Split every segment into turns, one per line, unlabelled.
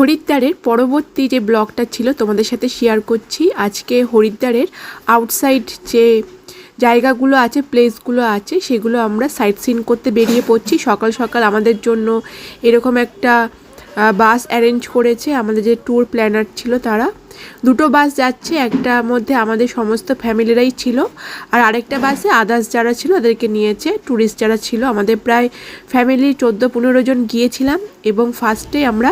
হরিদ্বারের পরবর্তী যে ব্লগটা ছিল তোমাদের সাথে শেয়ার করছি, আজকে হরিদ্বারের আউটসাইড যে জায়গাগুলো আছে প্লেসগুলো আছে, সেগুলো আমরা সাইট সিন করতে বেরিয়ে পড়ছি। সকাল সকাল আমাদের জন্য এরকম একটা বাস অ্যারেঞ্জ করেছে, আমাদের যে ট্যুর প্ল্যানার ছিল তারা। দুটো বাস যাচ্ছে, একটা মধ্যে আমাদের সমস্ত ফ্যামিলিরাই ছিল, আর আরেকটা বাসে আদার্স যারা ছিল তাদেরকে নিয়েছে ট্যুরিস্ট যারা ছিল। আমাদের প্রায় ফ্যামিলি চোদ্দ পনেরো জন গিয়েছিলাম এবং ফার্স্টে আমরা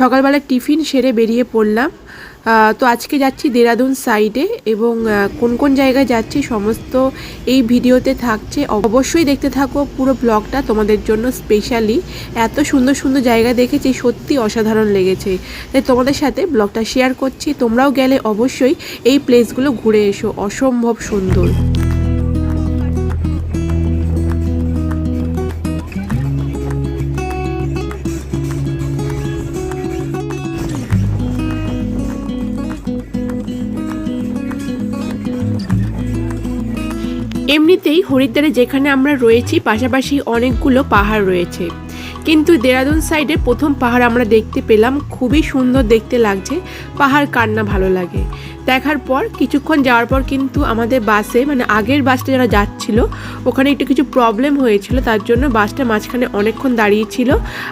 সকালবেলা টিফিন সেরে বেরিয়ে পড়লাম। তো আজকে যাচ্ছি দেরাদুন সাইডে এবং কোন কোন জায়গায় যাচ্ছি সমস্ত এই ভিডিওতে থাকছে। অবশ্যই দেখতে থাকো পুরো ব্লগটা তোমাদের জন্য স্পেশালি এত সুন্দর সুন্দর জায়গা দেখেছি, সত্যি অসাধারণ লেগেছে। তাই তোমাদের সাথে ব্লগটা শেয়ার করছি। তোমরাও গেলে অবশ্যই এই প্লেসগুলো ঘুরে এসো। অসম্ভব সুন্দর। এমনিতেই হরিদ্বারে যেখানে আমরা রয়েছি, পাশাপাশি অনেকগুলো পাহাড় রয়েছে। কিন্তু দেরাদুন সাইডে প্রথম পাহাড় আমরা দেখতে পেলাম, খুবই সুন্দর দেখতে লাগছে। পাহাড় কার না ভালো লাগে। দেখার পর কিছুক্ষণ যাওয়ার পর কিন্তু আমাদের বাসে মানে আগের বাসটা যারা যাচ্ছিল ওখানে একটু কিছু প্রবলেম হয়েছিল তার জন্য বাসটা মাঝখানে অনেকক্ষণ দাঁড়িয়েছিল।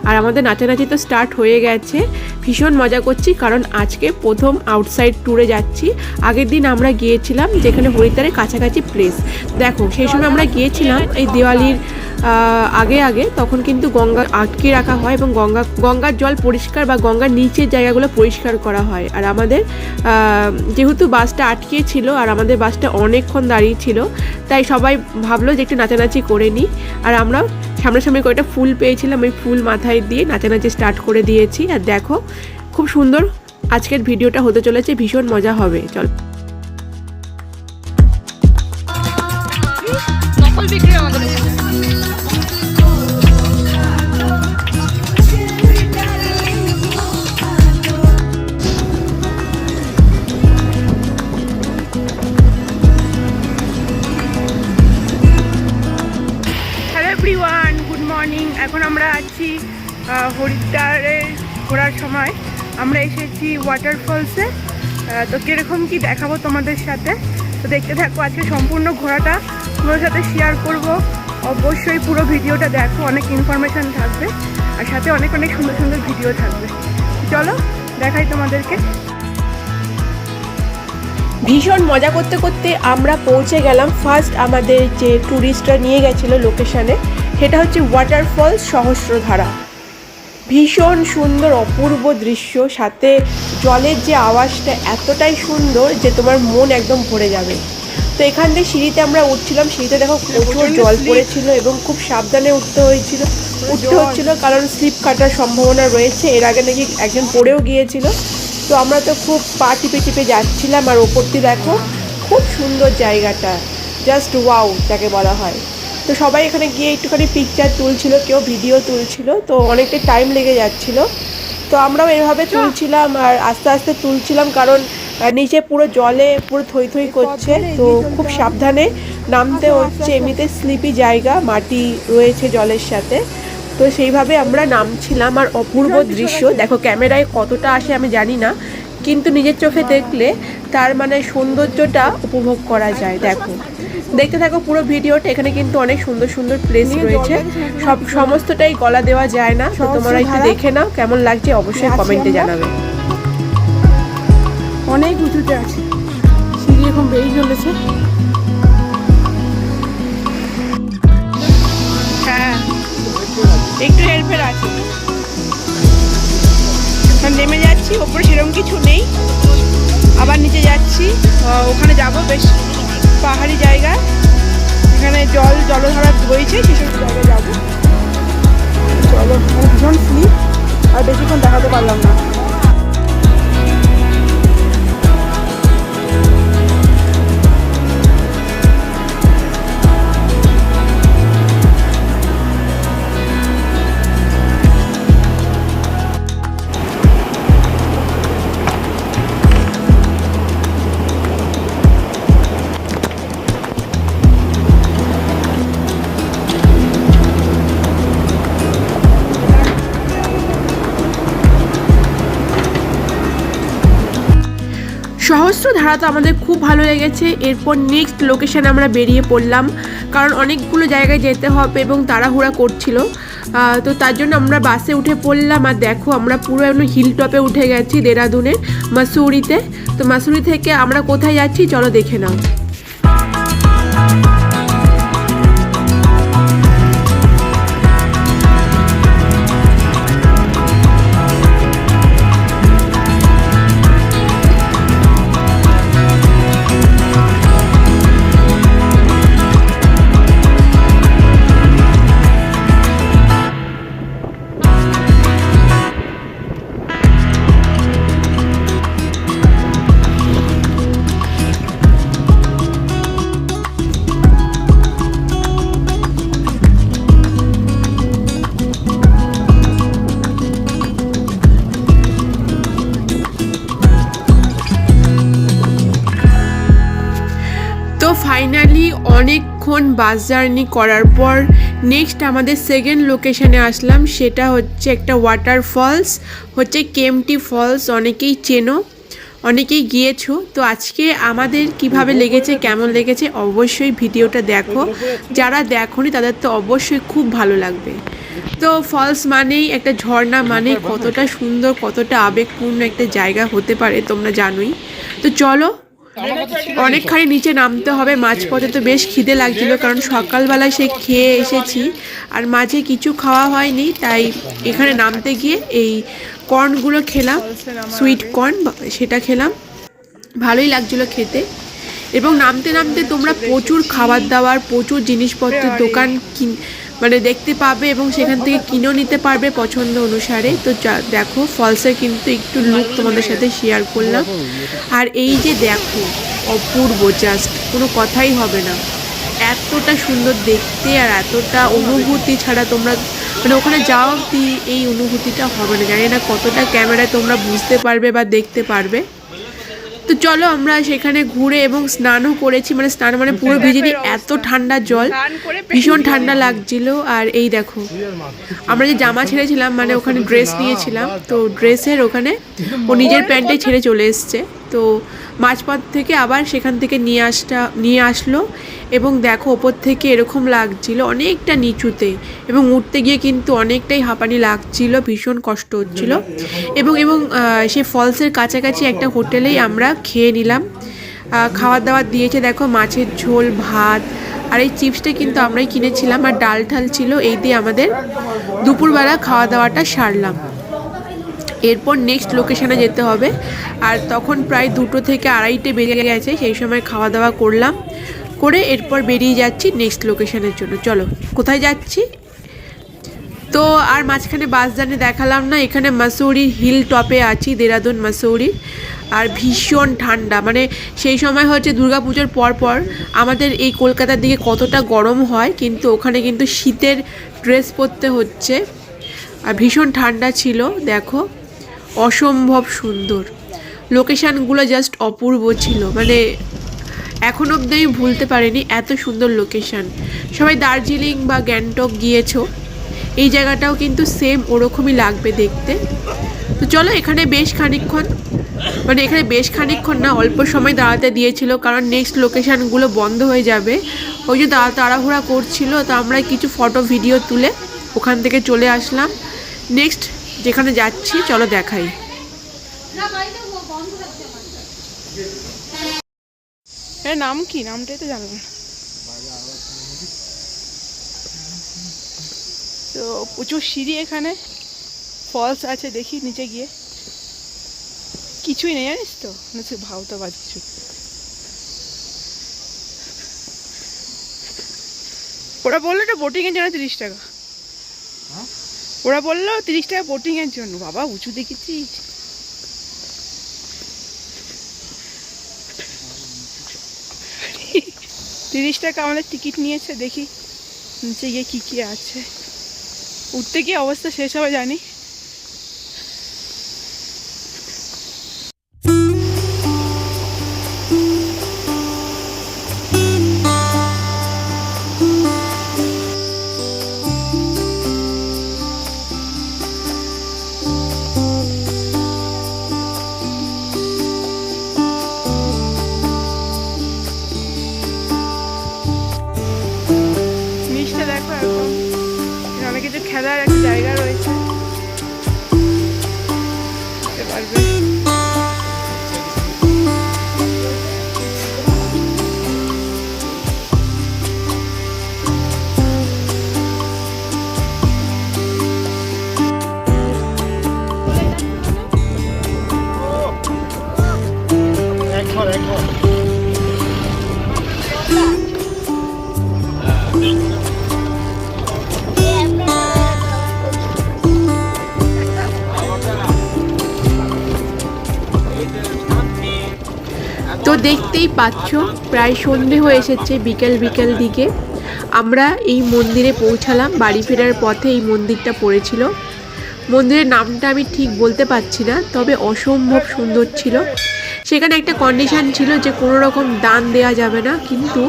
আর আমাদের নাচানাচি তো স্টার্ট হয়ে গেছে। ভীষণ মজা করছি কারণ আজকে প্রথম আউটসাইড ট্যুরে যাচ্ছি। আগের দিন আমরা গিয়েছিলাম যেখানে হরিদ্বারের কাছাকাছি প্লেস দেখো সেই সময় আমরা গিয়েছিলাম এই দিওয়ালির আগে আগে তখন কিন্তু গঙ্গা আটকে রাখা হয় এবং গঙ্গা গঙ্গার জল পরিষ্কার বা গঙ্গার নিচের জায়গাগুলো পরিষ্কার করা হয়। আর আমাদের আহ, যেহেতু বাসটা আটকে ছিল আর আমাদের বাসটা অনেকক্ষণ দাঁড়িয়ে ছিল, তাই সবাই ভাবলো যে একটু নাচানাচি করে নিই। আর আমরা সামনাসামনি কয়েকটা ফুল পেয়েছিলাম, ওই ফুল মাথায় দিয়ে নাচানাচি স্টার্ট করে দিয়েছি। আর দেখো, খুব সুন্দর আজকের ভিডিওটা হতে চলেছে, ভীষণ মজা হবে। চল। হরিদ্বারে ঘোরার সময় আমরা এসেছি ওয়াটারফলসে তো কীরকম কি দেখাবো তোমাদের সাথে? তো দেখতে থাকো আজকে সম্পূর্ণ ঘোরাটা। তোমাদের সাথে শেয়ার করব। অবশ্যই পুরো ভিডিওটা দেখো, অনেক ইনফরমেশান থাকবে। আর সাথে অনেক অনেক সুন্দর সুন্দর ভিডিও থাকবে। চলো, দেখাই তোমাদেরকে। ভীষণ মজা করতে করতে আমরা পৌঁছে গেলাম। ফার্স্ট আমাদের যে ট্যুরিস্টরা নিয়ে গেছিল লোকেশানে সেটা হচ্ছে ওয়াটারফল সহস্রধারা ভীষণ সুন্দর অপূর্ব দৃশ্য। সাথে জলের যে আওয়াজটা এতটাই সুন্দর যে তোমার মন একদম ভরে যাবে। তো এখান থেকে সিঁড়িতে আমরা উঠছিলাম। সিঁড়িতে দেখো প্রচুর জল পড়েছিল এবং খুব সাবধানে উঠতে হয়েছিল। উঠতে হচ্ছিল কারণ স্লিপ কাটার সম্ভাবনা রয়েছে। এর আগে নাকি একজন পড়েও গিয়েছিল। তো আমরা তো খুব পা টিপে টিপে যাচ্ছিলাম। আর ওপরটি দেখো খুব সুন্দর জায়গাটা। জাস্ট ওয়াও যাকে বলা হয়। তো সবাই এখানে গিয়ে একটুখানি পিকচার তুলছিল কেউ ভিডিও তুলছিল তো অনেকটা টাইম লেগে যাচ্ছিল। তো আমরাও এভাবে তুলছিলাম আর আস্তে আস্তে তুলছিলাম কারণ নিচে পুরো জলে পুরো থই থই করছে তো খুব সাবধানে নামতে হচ্ছে এমনিতে স্লিপি জায়গা মাটি রয়েছে জলের সাথে। তো সেইভাবে আমরা নামছিলাম আর অপূর্ব দৃশ্য দেখো ক্যামেরায় কতটা আসে আমি জানি না কিন্তু নিজের চোখে দেখলে তার মানে সৌন্দর্যটা উপভোগ করা যায় দেখো। দেখতে থাকো পুরো ভিডিওটা এখানে কিন্তু অনেক সুন্দর সুন্দর প্লেস রয়েছে। সব সমস্তটাই গলা দেওয়া যায় না তো তোমরা একটু দেখে নাও কেমন লাগছে অবশ্যই কমেন্টে জানাবে। অনেক উঁচুতে আছে। সিঁড়ি এখন বেরিয়ে চলেছে। হ্যাঁ একটু হেল্পের আছে। নেমে যাচ্ছি, ওপরে সেরকম কিছু নেই। আবার নিচে যাচ্ছি ওখানে যাব বেশ পাহাড়ি জায়গা। এখানে জল, জলধারা বইছে সেসব জায়গায় যাব। জল ভীষণ স্লিপ আর বেশিক্ষণ দেখাতে পারলাম না। ধারা তো আমাদের খুব ভালো লেগেছে। এরপর নেক্সট লোকেশানে আমরা বেরিয়ে পড়লাম। কারণ অনেকগুলো জায়গায় যেতে হবে এবং তাড়াহুড়া করছিল। তো তার জন্য আমরা বাসে উঠে পড়লাম। আর দেখো, আমরা পুরো একদম হিল টপে উঠে গেছি দেরাদুনের, মাসুরিতে। তো মাসুরি থেকে আমরা কোথায় যাচ্ছি? চলো দেখে নাও। অনেকক্ষণ বাস জার্নি করার পর নেক্সট আমাদের সেকেন্ড লোকেশানে আসলাম। সেটা হচ্ছে একটা ওয়াটার ফলস হচ্ছে কেমটি ফলস অনেকেই চেনো, অনেকেই গিয়েছো। তো আজকে আমাদের কীভাবে লেগেছে, কেমন লেগেছে, অবশ্যই ভিডিওটা দেখো। যারা দেখোনি, তাদের তো অবশ্যই খুব ভালো লাগবে। তো ফলস মানেই একটা ঝর্ণা মানে কতটা সুন্দর, কতটা আবেগপূর্ণ একটা জায়গা হতে পারে, তোমরা জানোই। তো চলো অনেকখানি নিচে নামতে হবে, মাঝপথে তো বেশ খিদে লাগছিল, কারণ সকালবেলায় সে খেয়ে এসেছি। আর মাঝে কিছু খাওয়া হয়নি, তাই এখানে নামতে গিয়ে এই কর্নগুলো খেলাম, সুইট কর্ন, সেটা খেলাম। ভালোই লাগছিল খেতে। এবং নামতে নামতে তোমরা প্রচুর খাবার দাবার, প্রচুর জিনিসপত্রের দোকান কিন মানে দেখতে পাবে এবং সেখান থেকে কিনেও নিতে পারবে পছন্দ অনুসারে। তো দেখো, ফলসের কিন্তু একটু লুক তোমাদের সাথে শেয়ার করলাম। আর এই যে দেখো, অপূর্ব জাস্ট কোনো কথাই হবে না। এতটা সুন্দর দেখতে আর এতটা অনুভূতি ছাড়া তোমরা মানে ওখানে যাও অব্দি এই অনুভূতিটা হবে না। জানি না কতটা ক্যামেরায় তোমরা বুঝতে পারবে বা দেখতে পারবে। তো চলো আমরা সেখানে ঘুরে এবং স্নানও করেছি মানে স্নান মানে পুরো ভিজিনি এত ঠান্ডা জল ভীষণ ঠান্ডা লাগছিল। আর এই দেখো আমরা যে জামা ছেড়েছিলাম মানে ওখানে ড্রেস নিয়েছিলাম তো ড্রেসের ওখানে ও নিজের প্যান্টে ছেড়ে চলে এসছে। তো মাঝপথ থেকে আবার সেখান থেকে নিয়ে আসটা নিয়ে আসলো এবং দেখো ওপর থেকে এরকম লাগছিল অনেকটা নিচুতে এবং উঠতে গিয়ে কিন্তু অনেকটাই হাঁপানি লাগছিল ভীষণ কষ্ট হচ্ছিল এবং এবং সে ফলসের কাছাকাছি একটা হোটেলেই আমরা খেয়ে নিলাম। আহ, দাওয়ার দিয়েছে দেখো মাছের ঝোল ভাত আর এই চিপসটা কিন্তু আমরাই কিনেছিলাম আর ডাল ঠাল ছিল এই দিয়ে আমাদের দুপুরবেলা খাওয়া দাওয়াটা সারলাম। এরপর নেক্সট লোকেশানে যেতে হবে। আর তখন প্রায় দুটো থেকে আড়াইটে বেজে গেছে, সেই সময় খাওয়া দাওয়া করলাম। করে এরপর বেরিয়ে যাচ্ছি নেক্সট লোকেশানের জন্য। চলো, কোথায় যাচ্ছি? তো আর মাঝখানে বাস জানে দেখালাম না, এখানে মাসৌরির হিল টপে আছি দেরাদুন মাসৌরি আর ভীষণ ঠান্ডা মানে সেই সময় হচ্ছে দুর্গাপুজোর পর পর আমাদের এই কলকাতার দিকে কতটা গরম হয়, কিন্তু ওখানে কিন্তু শীতের ড্রেস পরতে হচ্ছে। আর ভীষণ ঠান্ডা ছিল, দেখো। অসম্ভব সুন্দর। লোকেশানগুলো জাস্ট অপূর্ব ছিল। মানে এখন অব্দি আমি ভুলতে পারিনি এত সুন্দর লোকেশান সবাই দার্জিলিং বা গ্যাংটক গিয়েছো, এই জায়গাটাও কিন্তু সেম ওরকমই লাগবে দেখতে। তো চলো এখানে বেশ খানিকক্ষণ মানে এখানে বেশ খানিকক্ষণ না, অল্প সময় দাঁড়াতে দিয়েছিল, কারণ নেক্সট লোকেশানগুলো বন্ধ হয়ে যাবে। ওই যে তাড়া তাড়াহুড়া করছিল, তো আমরা কিছু ফটো ভিডিও তুলে ওখান থেকে চলে আসলাম। নেক্সট যেখানে যাচ্ছি, চলো দেখাই।
এর নাম কি? নামটাই তো জানব না তো প্রচুর সিঁড়ি এখানে। ফলস আছে দেখি নিচে গিয়ে। কিছুই নেই, জানিস তো? না সে ভাওতা বাজ কিছু। ওরা বলল এটা বোটিংয়ের জন্য তিরিশ টাকা। ওরা বলল, তিরিশ টাকা বোটিংয়ের জন্য। বাবা, উঁচু দেখেছিস তিরিশ টাকা আমাদের টিকিট নিয়েছে, দেখি। নিচে গিয়ে কী কী আছে। উঠতে গিয়ে অবস্থা শেষ হবে জানি।
দেখতেই পাচ্ছ, প্রায় সন্ধে হয়ে এসেছে বিকেল বিকেল দিকে। আমরা এই মন্দিরে পৌঁছালাম, বাড়ি ফেরার পথে এই মন্দিরটা পড়েছিল। মন্দিরের নামটা আমি ঠিক বলতে পারছি না, তবে অসম্ভব সুন্দর ছিল। সেখানে একটা কন্ডিশন ছিল যে কোনো রকম দান দেওয়া যাবে না, কিন্তু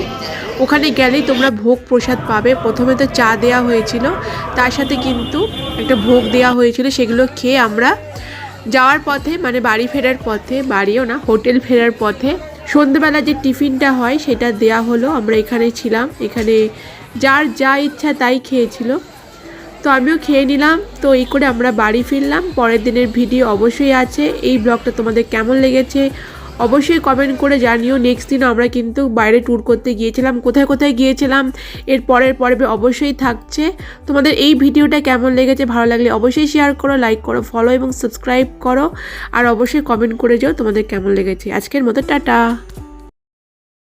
ওখানে গেলেই তোমরা ভোগ প্রসাদ পাবে। প্রথমে তো চা দেওয়া হয়েছিল, তার সাথে কিন্তু একটা ভোগ দেওয়া হয়েছিল, সেগুলো খেয়ে আমরা যাওয়ার পথে মানে বাড়ি ফেরার পথে, বাড়িও না, হোটেল ফেরার পথে সন্ধেবেলা যে টিফিনটা হয়, সেটা দেয়া হলো। আমরা এখানে ছিলাম। এখানে যার যা ইচ্ছা তাই খেয়েছিল। তো আমিও খেয়ে নিলাম। তো এই করে আমরা বাড়ি ফিরলাম। পরের দিনের ভিডিও অবশ্যই আছে। এই ব্লগটা তোমাদের কেমন লেগেছে? অবশ্যই কমেন্ট করে জানিও। নেক্সট দিন আমরা কিন্তু বাইরে ট্যুর করতে গিয়েছিলাম। কোথায় কোথায় গিয়েছিলাম? এর পরের পর্বে অবশ্যই থাকছে। তোমাদের এই ভিডিওটা কেমন লেগেছে, ভালো লাগলে অবশ্যই শেয়ার করো লাইক করো ফলো এবং সাবস্ক্রাইব করো। আর অবশ্যই কমেন্ট করে যাও তোমাদের কেমন লেগেছে। আজকের মতো টাটা।